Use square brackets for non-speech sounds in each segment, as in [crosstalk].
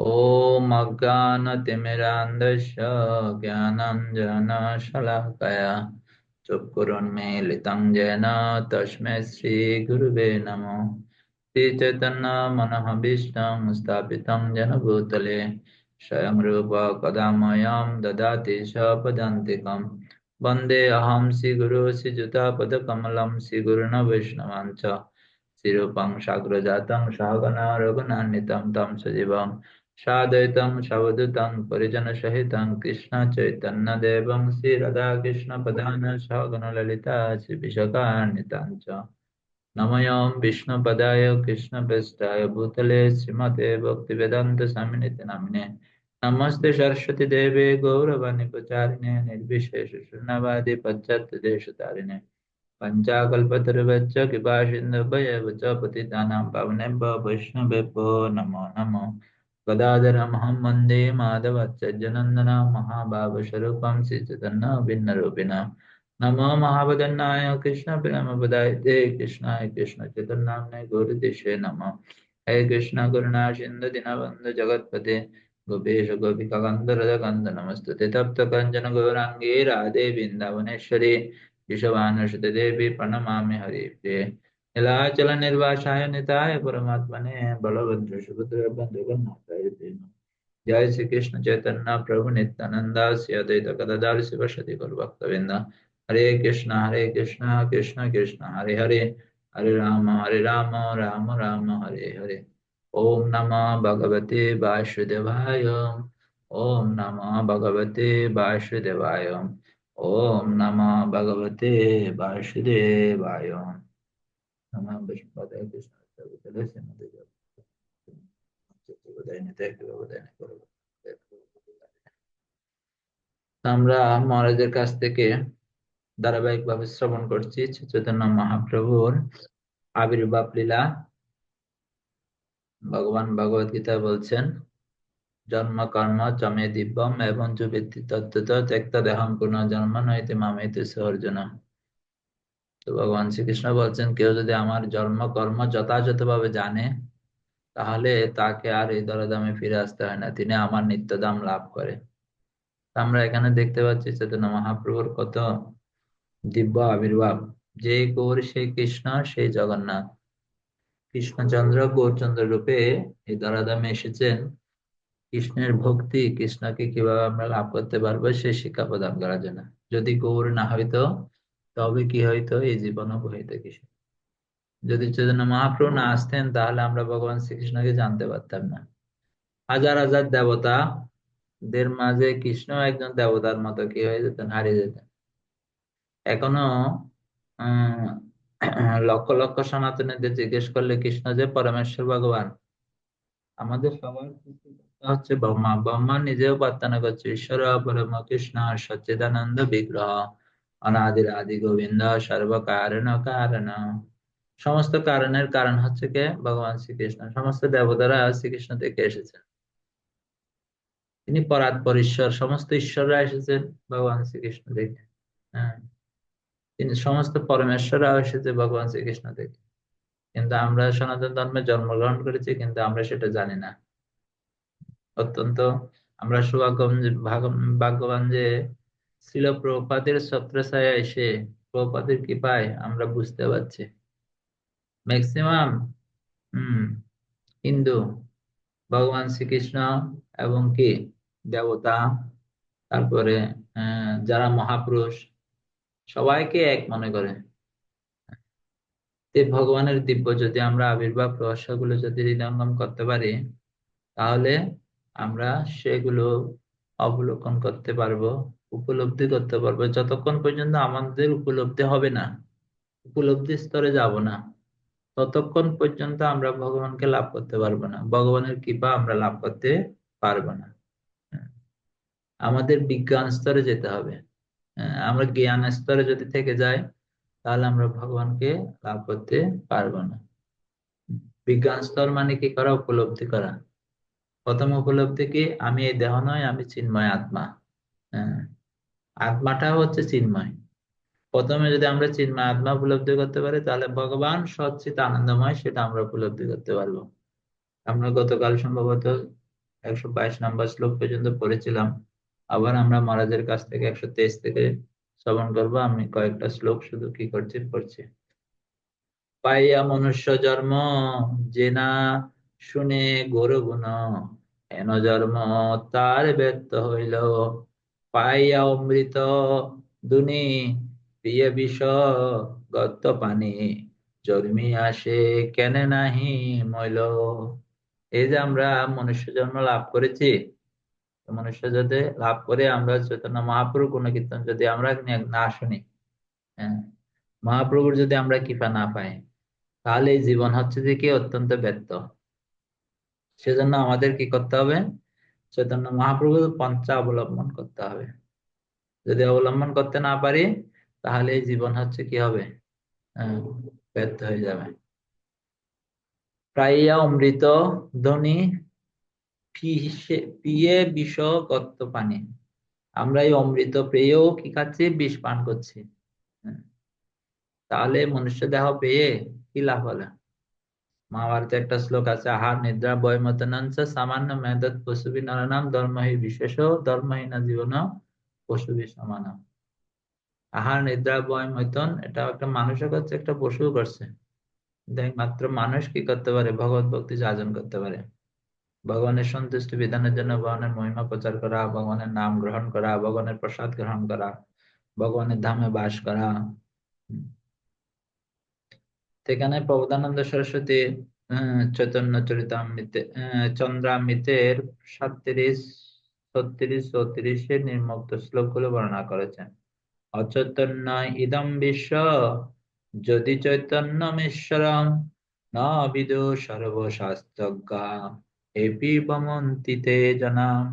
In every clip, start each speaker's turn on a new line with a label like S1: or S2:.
S1: ॐ अज्ञानतिमिरान्धस्य ज्ञानाञ्जनशलाकया चुप्कुरुन्मीलितं येन तस्मै श्रीगुरुवे नमो श्रीचैतन्यमनःभीष्टं स्थापितं येन स्वयं रूप कदा मयां ददाति सपदान्तिकं वन्दे अहं श्रीगुरु श्रीजुतापदकमलं श्रीगुरुणवैष्णवां च श्रीरूपं साग्रजातं सहगणा रघुनान्वितं तं सजीवम् সাদৈতম সবদুতম পরিজন সহিতং কৃষ্ণ চৈতন্য দেবং শ্রী রাধা কৃষ্ণ প্রধান সগণ ললিতা শ্রী বিশকান্বিতাঞ্চ নময়ম বিষ্ণু পদায় কৃষ্ণ পৃষ্ঠায় ভূতলে শ্রীমতে ভক্তি বেদান্ত সামিনিতে নামিনে নমস্তে সরস্বতী দেবে গৌরবাণী প্রচারিণে নির্বিশেষ শূন্যবাদী পঞ্চাত দেশ তারিণে পঞ্চাকল্পতরুভ্য কৃপা সিন্ধু ভয় পতিতানাম পাবনে বৈষ্ণবে নমো নমো గదాధర మహమ్మందే మాధవచ్చజ్జనందన మహాభావస్వరూపం శ్రీచైతన్య భిన్న రూపిణ నమో మహావదన్నాయ కృష్ణ ప్రేమపదాయ హే కృష్ణాయ కృష్ణ చైతన్యామ్నే గౌరి దిశే నమ హే కృష్ణ గురుణా సింధు దినబంధు జగత్పదే గోపేష గోపిక గంధరద గంధ నమస్తే తప్త కంచన గౌరాంగే రాధే బృందావనేశ్వరి విషవానుషిత దేవి ప్రణమామి హరి ప్రియ नीलाचल निर्वासाय निताय परमात्मा ने बलभद्र सुभद्र बंधु बनाता जय श्री कृष्ण चैतन्य प्रभु नित्यानंदा श्री अद्वैत गदाधर शिव सति कुल भक्तविंद हरे कृष्ण हरे कृष्ण कृष्ण कृष्ण हरे हरे हरे राम हरे राम राम राम हरे हरे ओम नमः भगवते वासुदेवाय ओम नमः भगवते वासुदेवाय ओम नमः भगवते वासुदेवाय Tamam Bishnu Padaya Krishna Vitalia Sinadeja. আমরা মহারাজের কাছ থেকে ধারাবাহিক ভাবে শ্রবণ করছি চৈতন্য মহাপ্রভুর আবির্ভাব লীলা ভগবান ভগবত গীতা বলছেন জন্ম কর্ম চমে দিব্যম এবং যুবৃত্তি তত্ত্ব ত্যক্ত দেহম পুনঃ জন্ম নৈতে মামেতে সহর্জনম তো ভগবান শ্রীকৃষ্ণ বলছেন কেউ যদি আমার জন্ম কর্ম যথাযথভাবে জানে তাহলে তাকে আর এই দরদামে ফিরে আসতে হয় না তিনি আমার নিত্যদাম লাভ করে আমরা এখানে দেখতে পাচ্ছি চেতনা মহাপ্রভুর কত দিব্য আবির্ভাব যে গৌর সেই কৃষ্ণ সেই জগন্নাথ কৃষ্ণচন্দ্র গৌরচন্দ্র রূপে এই দরাদামে এসেছেন কৃষ্ণের ভক্তি কৃষ্ণকে কিভাবে আমরা লাভ করতে পারবো সেই শিক্ষা প্রদান করার জন্য যদি গৌর না তো তবে কি হয়তো এই জীবন অবহিত কিশোর যদি চৈতন্য মহাপ্রভু না আসতেন তাহলে আমরা ভগবান শ্রীকৃষ্ণকে জানতে পারতাম না হাজার হাজার দেবতা দের মাঝে কৃষ্ণ একজন দেবতার মতো কি হয়ে যেতেন হারিয়ে যেতেন এখনো [clears throat] লক্ষ লক্ষ সনাতনীদের জিজ্ঞেস করলে কৃষ্ণ যে পরমেশ্বর ভগবান আমাদের সবার হচ্ছে ব্রহ্মা ব্রহ্মা নিজেও প্রার্থনা করছে ঈশ্বর পরম কৃষ্ণ সচ্চিদানন্দ বিগ্রহ অনাদির আদি গোবিন্দ সর্বকারণ কারণ সমস্ত কারণের কারণ হচ্ছে কে ভগবান শ্রীকৃষ্ণ সমস্ত দেবতারা শ্রীকৃষ্ণ থেকে এসেছেন তিনি পরাৎপর ঈশ্বর সমস্ত ঈশ্বররা এসেছেন ভগবান শ্রীকৃষ্ণ থেকে হ্যাঁ। তিনি সমস্ত পরমেশ্বররাও এসেছে ভগবান শ্রীকৃষ্ণ থেকে কিন্তু আমরা সনাতন ধর্মে জন্মগ্রহণ করেছি কিন্তু আমরা সেটা জানি না অত্যন্ত আমরা সৌভাগ্য ভাগ্যবান যে ছিল প্রপাতের ছত্রছায়া এসে প্রপাতের কৃপায় আমরা বুঝতে পারছি ম্যাক্সিমাম হম হিন্দু ভগবান শ্রীকৃষ্ণ এবং কি দেবতা তারপরে যারা মহাপুরুষ সবাইকে এক মনে করে ভগবানের দিব্য যদি আমরা আবির্ভাব গুলো যদি হৃদয়ঙ্গম করতে পারি তাহলে আমরা সেগুলো অবলোকন করতে পারবো উপলব্ধি করতে পারবো যতক্ষণ পর্যন্ত আমাদের উপলব্ধি হবে না উপলব্ধি স্তরে যাব না ততক্ষণ পর্যন্ত আমরা ভগবানকে লাভ করতে পারবো না ভগবানের কৃপা আমরা লাভ করতে পারবো না হ্যাঁ। আমাদের বিজ্ঞান স্তরে যেতে হবে হ্যাঁ, আমরা জ্ঞান স্তরে যদি থেকে যাই তাহলে আমরা ভগবানকে লাভ করতে পারবো না বিজ্ঞান স্তর মানে কি করা উপলব্ধি করা প্রথম উপলব্ধি কি আমি এই দেহ নয় আমি চিন্ময় আত্মা হ্যাঁ। আত্মাটা হচ্ছে চিন্ময় প্রথমে যদি আমরা চিন্ময় আত্মা উপলব্ধি করতে পারি তাহলে ভগবান সচ্চিত আনন্দময় সেটা আমরা উপলব্ধি করতে পারবো আমরা গতকাল সম্ভবত একশো বাইশ নম্বর শ্লোক পর্যন্ত পড়েছিলাম আবার আমরা মহারাজের কাছ থেকে একশো তেইশ থেকে শ্রবণ করবো আমি কয়েকটা শ্লোক শুধু কি করছি পড়ছি পাইয়া মনুষ্য জন্ম জেনা শুনে গরু গুণ এন জন্ম তার ব্যর্থ হইল পাইয়া অমৃত দুনি প্রিয় বিষ গত পানি জন্মি আসে কেন নাহি মইল এই যে আমরা মনুষ্য জন্ম লাভ করেছি মনুষ্য যদি লাভ করে আমরা চৈতন্য মহাপ্রভু কোন কীর্তন যদি আমরা না শুনি হ্যাঁ মহাপ্রভুর যদি আমরা কৃপা না পাই তাহলে জীবন হচ্ছে যে কি অত্যন্ত ব্যর্থ সেজন্য আমাদের কি করতে হবে চৈতন্য মহাপ্রভুর পঞ্চা অবলম্বন করতে হবে যদি অবলম্বন করতে না পারি তাহলে জীবন হচ্ছে কি হবে ব্যর্থ হয়ে যাবে প্রায় অমৃত ধনী পিয়ে বিষ গত্ত পানি আমরা এই অমৃত পেয়েও কি খাচ্ছি বিষ পান করছি হ্যাঁ। তাহলে মনুষ্য দেহ পেয়ে কি লাভ হলো মহাভারতে একটা শ্লোক আছে আহার নিদ্রা বয়মতনাঞ্চ সামান্য মেদত পশুবি নরনাম ধর্মহী বিশেষ ধর্মহীন জীবন পশুবি সমান আহার নিদ্রা বয়মতন এটা একটা মানুষও করছে একটা পশুও করছে মাত্র মানুষ কি করতে পারে ভগবত ভক্তি আয়োজন করতে পারে ভগবানের সন্তুষ্টি বিধানের জন্য ভগবানের মহিমা প্রচার করা ভগবানের নাম গ্রহণ করা ভগবানের প্রসাদ গ্রহণ করা ভগবানের ধামে বাস করা সেখানে প্রবোধানন্দ সরস্বতী চৈতন্য চরিতামৃতে চন্দ্রামৃতের সাতত্রিশ ছত্রিশ চৌত্রিশের নির্মুক্ত শ্লোকগুলো বর্ণনা করেছেন অচৈতন্য ইদম বিশ্ব যদি চৈতন্য মিশ্বরম না সর্বশাস্ত্রজ্ঞা এপি বমন্তিতে জনাম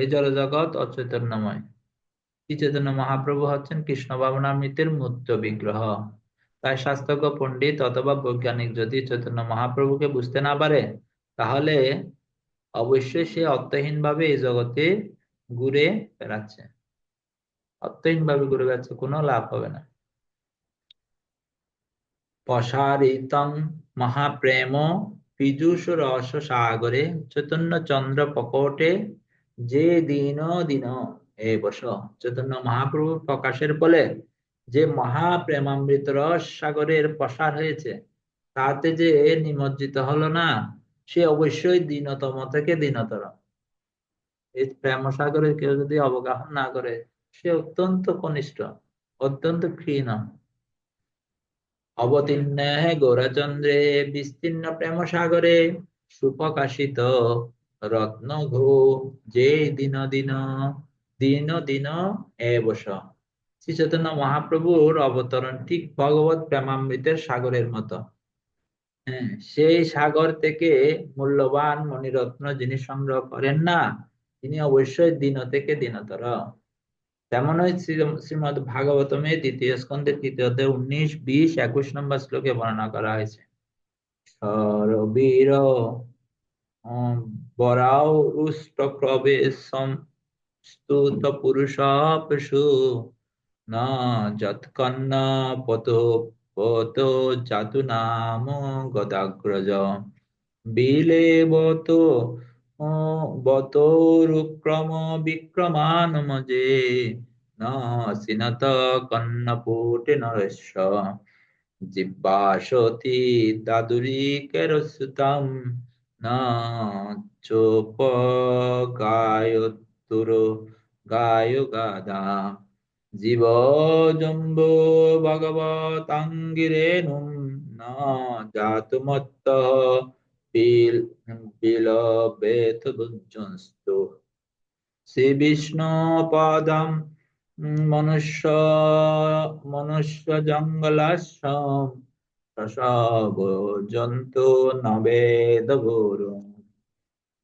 S1: এই জলজগৎ অচৈতন্যময় চৈতন্য মহাপ্রভু হচ্ছেন কৃষ্ণ ভাবনামৃতের মূর্ত বিগ্রহ তাই শাস্ত্রজ্ঞ পণ্ডিত অথবা বৈজ্ঞানিক যদি চৈতন্য মহাপ্রভুকে বুঝতে না পারে তাহলে অবশ্যই সে অর্থহীন ভাবে এই জগতে ঘুরে বেড়াচ্ছে অর্থহীন ভাবে ঘুরে বেড়াচ্ছে কোনো লাভ হবে না প্রসারিতং মহাপ্রেম পিজুষ রস সাগরে চৈতন্য চন্দ্র প্রকটে যে দিন দিন এ বস চৈতন্য মহাপ্রভু প্রকাশের ফলে যে মহা প্রেমামৃত রস সাগরের প্রসার হয়েছে তাতে যে নিমজ্জিত হলো না সে অবশ্যই দীনতম থেকে দীনতর এই প্রেম সাগরে কেউ যদি অবগাহন না করে সে অত্যন্ত কনিষ্ঠ অত্যন্ত ক্ষীণ অবতীর্ণ গোরাচন্দ্রে বিস্তীর্ণ প্রেম সাগরে সুপ্রকাশিত রত্ন ঘো যে দিন দিন দিন দিন বস শ্রী চৈতন্য মহাপ্রভুর অবতরণ ঠিক ভগবত প্রেমামৃতের সাগরের মতো হ্যাঁ, সেই সাগর থেকে মূল্যবান মণিরত্ন যিনি সংগ্রহ করেন না তিনি অবশ্যই দিন থেকে দিনতর তেমনই শ্রীমদ ভাগবতমে দ্বিতীয় স্কন্ধে তৃতীয়তে উনিশ বিশ একুশ নম্বর শ্লোকে বর্ণনা করা হয়েছে সরবীর বরাও রুষ্ট ক্রবে স্তুত পুরুষ পশু না যৎকন্যা পত পত চাতু নাম গদাগ্রজ বিলে বত বতরুক্রম বিক্রমানমজে সিনত কন্নপুটে নরেশ জিব্বাসতি দাদুরি কেরসুতাম না চোপ গায়তুর গায় গাদা জীবজম্বো ভগবতাঙ্গিরেণুম না জাতমত্ত বিল বিলবেথ ভুজনস্তু শ্রী বিষ্ণু পদম মনুষ্য মনুষ্য জঙ্গলাশ্রম সশব জন্তু নবেদ ভোরম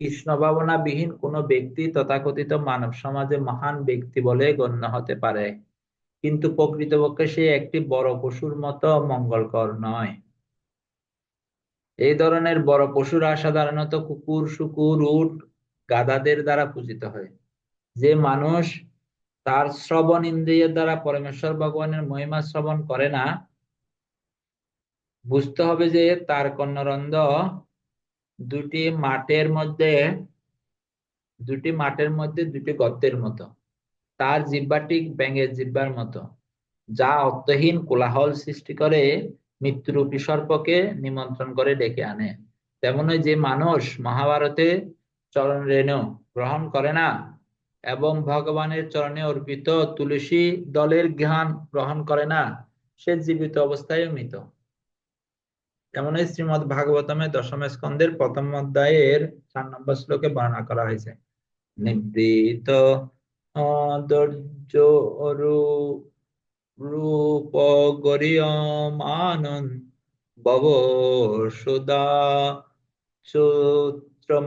S1: কৃষ্ণ ভাবনা বিহীন কোন ব্যক্তি তথাকথিত মানব সমাজে মহান ব্যক্তি বলে গণ্য হতে পারে কিন্তু প্রকৃতপক্ষে সে একটি বড় পশুর মতো মঙ্গলকর নয় এই ধরনের বড় পশুরা সাধারণত কুকুর শুকুর উট গাধাদের দ্বারা পূজিত হয় যে মানুষ তার শ্রবণ ইন্দ্রিয়ের দ্বারা পরমেশ্বর ভগবানের মহিমা শ্রবণ করে না বুঝতে হবে যে তার কন্যরন্ধ দুটি মাঠের মধ্যে দুটি মাঠের মধ্যে দুটি গর্তের মতো তার জিব্বাটি ব্যাঙের জিব্বার মতো যা অর্থহীন কোলাহল সৃষ্টি করে মৃত্যু সর্পকে নিমন্ত্রণ করে ডেকে আনে তেমনই যে মানুষ মহাভারতে চরণ রেণু গ্রহণ করে না এবং ভগবানের চরণে অর্পিত তুলসী দলের জ্ঞান গ্রহণ করে না সে জীবিত অবস্থায় মৃত এমনই শ্রীমৎ ভাগবতমে দশম স্কন্ধের প্রথম অধ্যায়ের চার নম্বর শ্লোকে বর্ণনা করা হয়েছে নিবৃত রূপ গরিয়মানন বব সুদা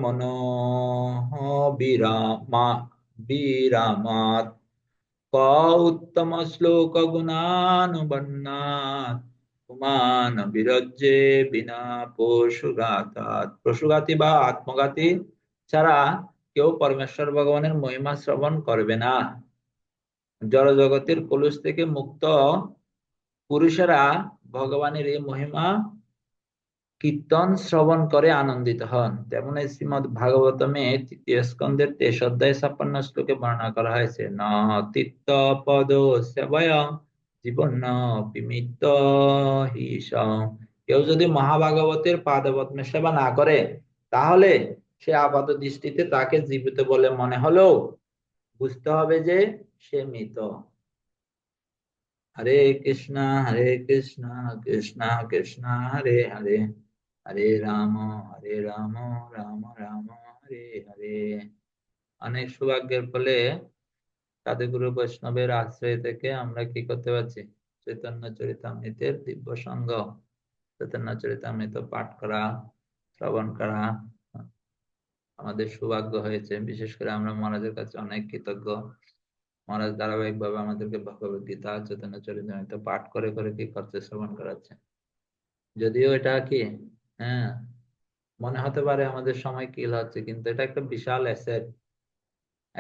S1: মন বিরামা বিরামাত উত্তম শ্লোক গুণানুবন্নাত আত্মান বিরজ্জে বিনা পশুঘাতাৎ পশুঘাতি বা আত্মঘাতি ছাড়া কেউ পরমেশ্বর ভগবানের মহিমা শ্রবণ করবে না জড়জগতের কলুষ থেকে মুক্ত পুরুষেরা ভগবানের এই মহিমা কীর্তন শ্রবণ করে আনন্দিত হন তেমন শ্রীমদ মে তৃতীয় স্কন্ধের তেষ ছাপান্ন শ্লোকে বর্ণনা করা হয়েছে ন তিত্ত পদ সেবয়ং জীবন বিমিত কেউ যদি মহাভাগবতের পাদপদ্ম সেবা না করে তাহলে সে আপাত দৃষ্টিতে তাকে জীবিত বলে মনে হলো বুঝতে হবে যে সে মৃত হরে কৃষ্ণ হরে কৃষ্ণ কৃষ্ণ কৃষ্ণ হরে হরে হরে রাম হরে রাম রাম রাম হরে হরে অনেক সৌভাগ্যের ফলে সাধুগুরু বৈষ্ণবের আশ্রয় থেকে আমরা কি করতে পারছি চৈতন্য চরিতামৃতের দিব্য সঙ্গ চৈতন্য চরিতামৃত পাঠ করা শ্রবণ করা আমাদের সৌভাগ্য হয়েছে বিশেষ করে আমরা মহারাজের কাছে অনেক কৃতজ্ঞ মহারাজ ধারাবাহিক ভাবে আমাদেরকে ভগবত গীতা চৈতন্য চরিতামৃত পাঠ করে করে কি করছে শ্রবণ করাচ্ছে যদিও এটা কি হ্যাঁ মনে হতে পারে আমাদের সময় কিল হচ্ছে কিন্তু এটা একটা বিশাল অ্যাসেট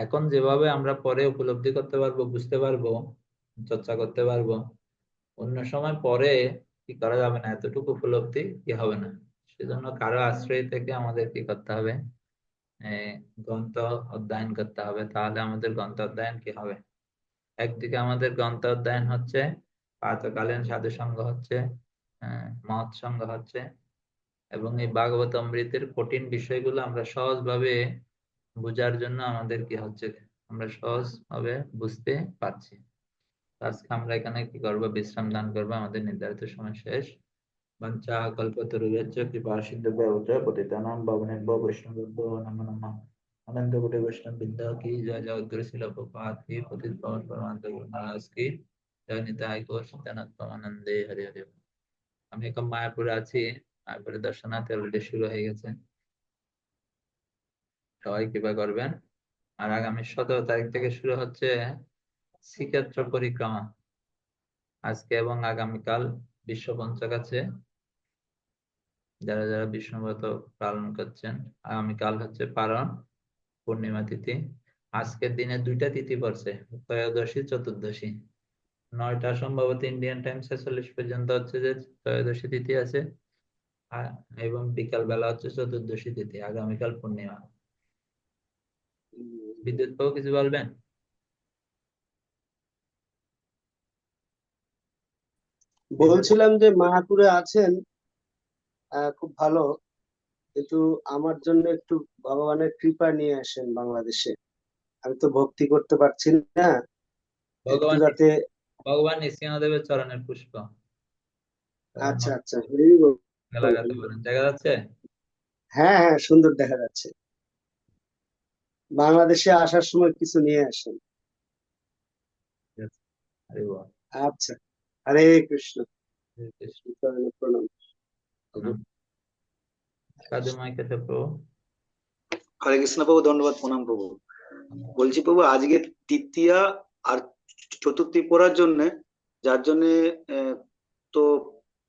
S1: এখন যেভাবে আমরা পরে উপলব্ধি করতে পারবো বুঝতে পারবো চর্চা করতে পারবো অন্য সময় পরে কি করা যাবে না এতটুকু উপলব্ধি কি হবে না সেজন্য কারো আশ্রয় থেকে আমাদের কি করতে হবে গ্রন্থ অধ্যয়ন করতে হবে তাহলে আমাদের গ্রন্থ অধ্যয়ন কি হবে একদিকে আমাদের গ্রন্থ অধ্যয়ন হচ্ছে প্রাতকালীন সাধু সংঘ হচ্ছে মহৎ সংঘ হচ্ছে এবং এই ভাগবত অমৃতের কঠিন বিষয়গুলো আমরা সহজভাবে বোঝার জন্য আমাদের কি হচ্ছে আমরা সহজ ভাবে বুঝতে পারছি আজকে আমরা এখানে কি করবো বিশ্রাম দান করবো আমাদের নির্ধারিত সময় শেষ বাঞ্চা কল্পতরুভ্যশ্চ কৃপা সিন্ধুভ্য উত ভবনে পাবনেভ্যো বৈষ্ণবেভ্যো নম নম অনন্ত কোটি বৈষ্ণব বৃন্দ কি জয় জয় শিল প্রপাত পতিত পাবন পরমান্ত গুরু মহারাজ কি জয় নিতাই ঘোষ নিত্যানন্দ পরমানন্দে হরে হরে আমি এখন মায়াপুরে আছি মায়াপুরে দর্শনার্থী অলরেডি শুরু হয়ে গেছে সবাই কৃপা করবেন আর আগামী সতেরো তারিখ থেকে শুরু হচ্ছে শ্রীক্ষেত্র পরিক্রমা আজকে এবং আগামীকাল বিশ্ব পঞ্চক আছে যারা যারা বিষ্ণুব্রত পালন করছেন আগামীকাল হচ্ছে পালন পূর্ণিমা তিথি আজকের দিনে দুইটা তিথি পড়ছে ত্রয়োদশী চতুর্দশী নয়টা সম্ভবত ইন্ডিয়ান টাইম ছেচল্লিশ পর্যন্ত হচ্ছে যে ত্রয়োদশী তিথি আছে এবং বিকাল বেলা হচ্ছে চতুর্দশী তিথি আগামীকাল পূর্ণিমা বিদ্যুৎ বাবু কিছু বলবেন বলছিলাম যে মাহাতুরে আছেন খুব ভালো কিন্তু আমার জন্য একটু ভগবানের কৃপা নিয়ে আসেন বাংলাদেশে আমি তো ভক্তি করতে পারছি না ভগবান যাতে ভগবান নিসিংহদেবের চরণের পুষ্প আচ্ছা আচ্ছা দেখা যাচ্ছে হ্যাঁ হ্যাঁ সুন্দর দেখা যাচ্ছে বাংলাদেশে আসার সময় কিছু নিয়ে আসেন আচ্ছা হরে কৃষ্ণ হরে কৃষ্ণ প্রভু ধন্যবাদ প্রণাম প্রভু বলছি প্রভু আজকে তৃতীয়া আর চতুর্থী পড়ার জন্য যার জন্য তো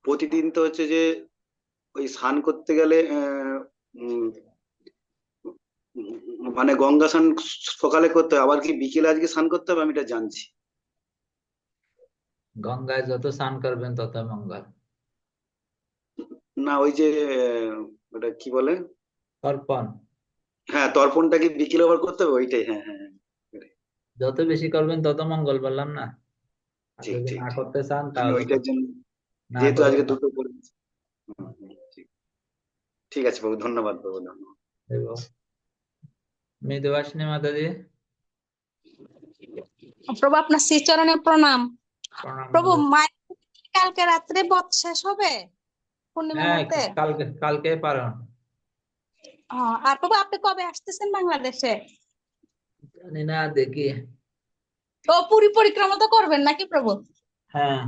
S1: প্রতিদিন তো হচ্ছে যে ওই স্নান করতে গেলে মানে গঙ্গা স্নান সকালে করতে হবে আবার কি বিকেলে আজকে স্নান করতে হবে আমি এটা জানছি গঙ্গায় যত স্নান করবেন তত মঙ্গল না ওই যে ওটা কি বলে তর্পণ হ্যাঁ তর্পণটা কি বিকেলে আবার করতে হবে ওইটাই হ্যাঁ হ্যাঁ, হ্যাঁ যত বেশি করবেন তত মঙ্গল বললাম না না করতে চান তাহলে ওইটার জন্য যেহেতু আজকে দুটো ঠিক আছে বাবু ধন্যবাদ বাবু ধন্যবাদ মৃদু আসনে প্রভু আপনার শ্রী চরণে প্রণাম প্রভু কালকে রাত্রে বধ শেষ হবে হ্যাঁ, কালকে কালকে পারণ আর প্রভু আপনি কবে আসতেছেন বাংলাদেশে জানি না দেখি তো পুরি পরিক্রমা তো করবেন নাকি প্রভু হ্যাঁ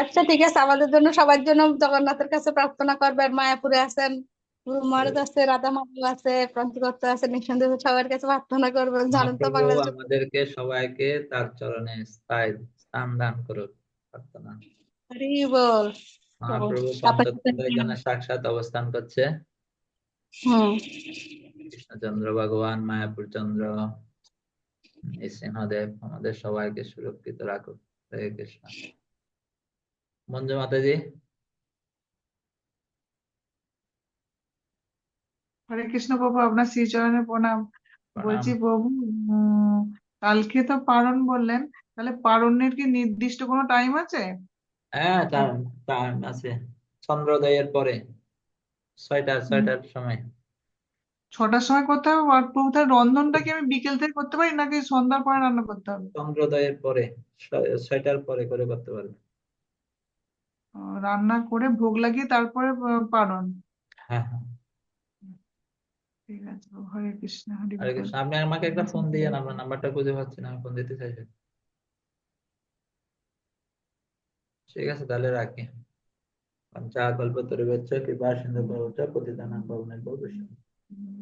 S1: আচ্ছা ঠিক আছে আমাদের জন্য সবার জন্য জগন্নাথের কাছে প্রার্থনা করবেন মায়াপুরে আছেন পুরো মানত হ্যাঁ। আছে রাধা মাধব আছে প্রান্তিকত্ব আছে নিঃসন্দেহ সবার কাছে প্রার্থনা করবেন জানেন তো বাংলাদেশ আমাদেরকে সবাইকে তার চরণে স্থায়ী স্থান দান করুন প্রার্থনা মহাপ্রভু পঞ্চতন্ত্রের সাক্ষাৎ অবস্থান করছে কৃষ্ণচন্দ্র ভগবান মায়াপুর চন্দ্র সিংহদেব আমাদের সবাইকে সুরক্ষিত রাখুন হরে কৃষ্ণ মঞ্জু মাতাজি হরে কৃষ্ণ প্রভু আপনার শ্রীচরণে প্রণাম বলছি প্রভু কালকে তো পারণ বললেন তাহলে পারণের কি নির্দিষ্ট কোনো টাইম আছে হ্যাঁ টাইম আছে চন্দ্রোদয়ের পরে ছয়টা ছয়টার সময় ছটার সময় করতে হবে আর প্রভু তাহলে রন্ধনটা কি আমি বিকেল থেকে করতে পারি নাকি সন্ধ্যার পরে রান্না করতে হবে চন্দ্রোদয়ের পরে ছয়টার পরে করে করতে পারবে রান্না করে ভোগ লাগিয়ে তারপরে পারণ হ্যাঁ হ্যাঁ ঠিক আছে হরে কৃষ্ণ হরে হরে কৃষ্ণ আপনি আমাকে একটা ফোন দিয়ে আমার নাম্বারটা খুঁজে পাচ্ছি না আমি ফোন দিতে চাইছি ঠিক আছে তাহলে রাখি তরি বেচ্চ কৃপা সিন্ধু প্রভুচ প্রতিদানাং ভবনের ভবিষ্যৎ